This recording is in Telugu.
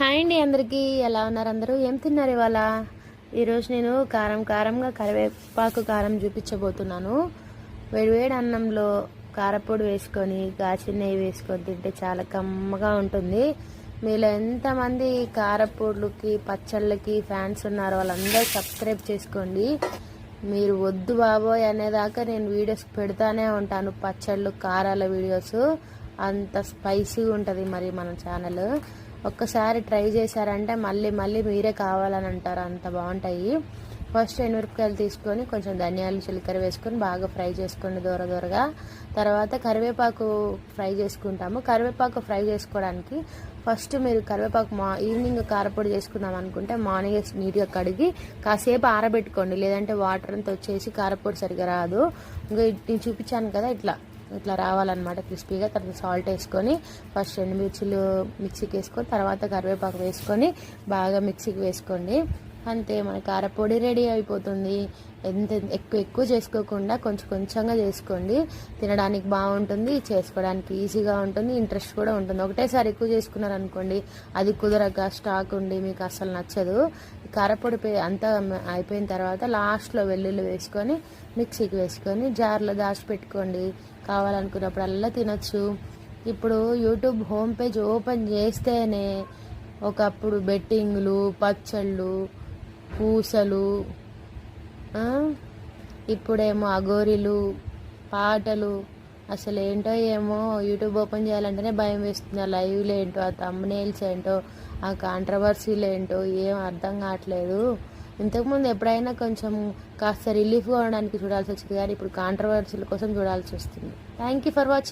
హాయ్ అండి అందరికీ. ఎలా ఉన్నారు అందరూ? ఏం తిన్నారు ఇవాళ? ఈరోజు నేను కారం కారంగా కరివేపాకు కారం చూపించబోతున్నాను. వేడివేడి అన్నంలో కారపొడి వేసుకొని కాచిన నెయ్యి వేసుకొని తింటే చాలా కమ్మగా ఉంటుంది. మీలో ఎంతమంది కారపొడులకి పచ్చళ్ళకి ఫ్యాన్స్ ఉన్నారో వాళ్ళందరూ సబ్స్క్రైబ్ చేసుకోండి. మీరు వద్దు బాబోయ్ అనేదాకా నేను వీడియోస్ పెడతానే ఉంటాను. పచ్చళ్ళు కారాల వీడియోస్. అంత స్పైసీగా ఉంటుంది మరి మన ఛానల్. ఒక్కసారి ట్రై చేశారంటే మళ్ళీ మళ్ళీ మీరే కావాలని అంటారు. అంత బాగుంటాయి. ఫస్ట్ ఎనిమిరపకాయలు తీసుకొని కొంచెం ధనియాలు చిలకర వేసుకొని బాగా ఫ్రై చేసుకోండి దూర దూరగా. తర్వాత కరివేపాకు ఫ్రై చేసుకుంటాము. కరివేపాకు ఫ్రై చేసుకోవడానికి ఫస్ట్ మీరు కరివేపాకు మా ఈవినింగ్ కారపొడి చేసుకుందాం అనుకుంటే మార్నింగ్ నీట్గా కడిగి కాసేపు ఆరబెట్టుకోండి. లేదంటే వాటర్ అంతా వచ్చేసి కారపొడి సరిగా రాదు. ఇంకా నేను చూపించాను కదా ఇట్లా. ఇట్లా రావాలన్నమాట క్రిస్పీగా. తర్వాత సాల్ట్ వేసుకొని ఫస్ట్ ఎండుమిర్చిలు మిక్సీకి వేసుకొని తర్వాత కరివేపాకు వేసుకొని బాగా మిక్సీకి వేసుకోండి. అంతే మన కారపొడి రెడీ అయిపోతుంది. ఎంత ఎక్కువ ఎక్కువ చేసుకోకుండా కొంచెం కొంచెంగా చేసుకోండి. తినడానికి బాగుంటుంది చేసుకోవడానికి ఈజీగా ఉంటుంది ఇంట్రెస్ట్ కూడా ఉంటుంది. ఒకటేసారి ఎక్కువ చేసుకున్నారనుకోండి అది కుదరక స్టాక్ ఉండి మీకు అసలు నచ్చదు. కారపొడి పే- అంతా అయిపోయిన తర్వాత లాస్ట్లో వెల్లుల్లి వేసుకొని మిక్సీకి వేసుకొని జార్లో దాచిపెట్టుకోండి. కావాలనుకున్నప్పుడల్లా తినొచ్చు. ఇప్పుడు యూట్యూబ్ హోమ్ పేజ్ ఓపెన్ చేస్తేనే ఒకప్పుడు బెట్టింగ్లు పచ్చళ్ళు పూసలు ఇప్పుడేమో అగోరీలు పాటలు అసలు ఏంటో ఏమో యూట్యూబ్ ఓపెన్ చేయాలంటేనే భయం వేస్తుంది. ఆ లైవ్లు ఏంటో ఆ తమ్నేల్స్ ఏంటో ఆ కాంట్రవర్సీలు ఏంటో ఏం అర్థం కావట్లేదు. ఇంతకుముందు ఎప్పుడైనా కొంచెం కాస్త రిలీఫ్గా ఉండడానికి చూడాల్సి వచ్చింది. కానీ ఇప్పుడు కాంట్రవర్సీల కోసం చూడాల్సి వస్తుంది. Thank you for watching